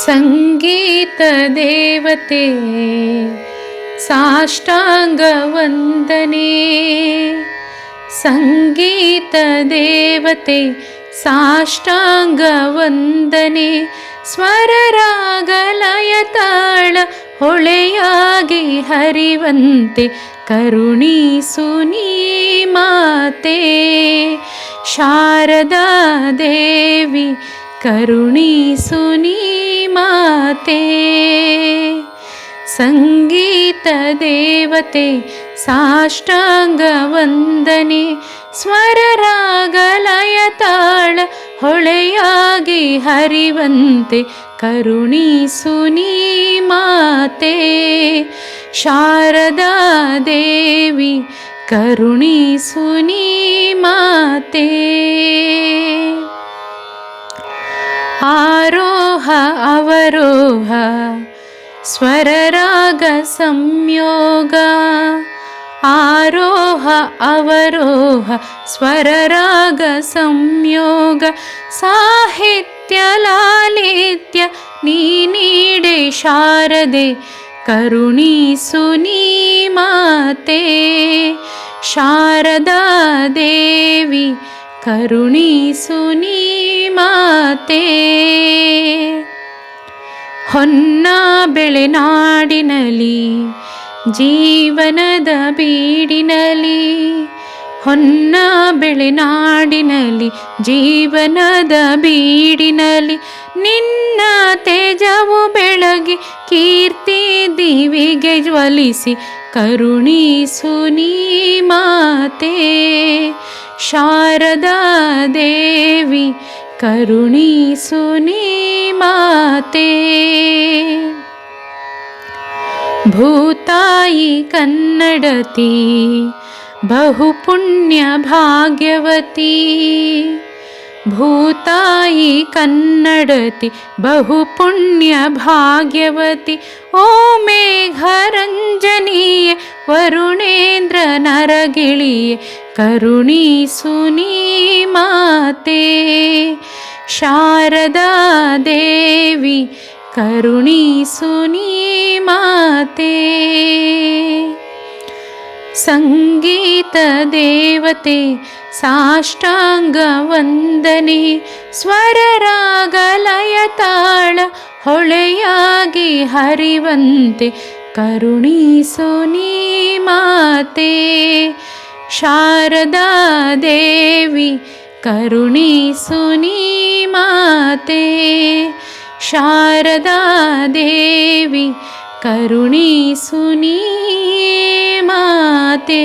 सङ्गीतदेवते साष्टाङ्गवन्दने। सङ्गीतदेवते साष्टाङ्गवन्दने स्वररागलयताळ होळयागे हरिवन्ते करुणी सुनी माते शारदा देवी करुणी सुनी माते सङ्गीतदेवते साष्टाङ्गवन्दने स्मररागलयताळहोलयागे हरिवन्ते करुणी सुनी माते शारदा देवी करुणी सुनी माते। आरोह अवरोह स्वररागसंयोग आरोह अवरोह स्वररागसंयोग साहित्यलालित्य नीनीडे शारदे करुणी सुनीमाते शारदा देवी ನೀ ಸುನಿ ಕರುಣಿಸು ನೀ ಮಾತೆ. ಶಾರದಾ ಬೆಳೆ ಕರುಣಿಸು ನೀ ಮಾತೆ ಹೊನ್ನ ಬೆಳೆನಾಡಿನಲಿ ಜೀವನದ ಬೀಡಿನಲಿ. ಹೊನ್ನ ಬೆಳೆನಾಡಿನಲಿ ಜೀವನದ ಬೀಡಿನಲಿ. ನಿನ್ನ ತೇಜವು ಬೆಳಗಿ ಕೀರ್ತಿ ದಿವಿಗೆ ಜ್ವಲಿಸಿ ಕರುಣಿಸು ನೀ ಮಾತೆ. शारदा देवी करुणी सुनी माते। भूतायि कन्नडती बहुपुण्यभाग्यवती। भूतायि कन्नडति बहुपुण्यभाग्यवती ॐ मेघरञ्जनीय वरुणेन्द्रनरगिळीय करुणीसुनि माते शारदा देवी करुणी सुनी माते ಕರುಣಿಸು ನೀ ಮಾತೆ ಸಂಗೀತ ದೇವತೆ ಸಾಷ್ಟಾಂಗ ವಂದನೆ ಸ್ವರರಾಗಲಯ ತಾಳ ಹೊಳೆಯಾಗಿ ಹರಿವಂತೆ ಕರುಣಿಸು ನೀ ಮಾತೆ ಶಾರದಾ ದೇವಿ ಕರುಣಿಸು ನೀ ಮಾತೆ ಶಾರದಾ ದೇವಿ ಕರುಣಿಸು ನೀ ಮಾತೆ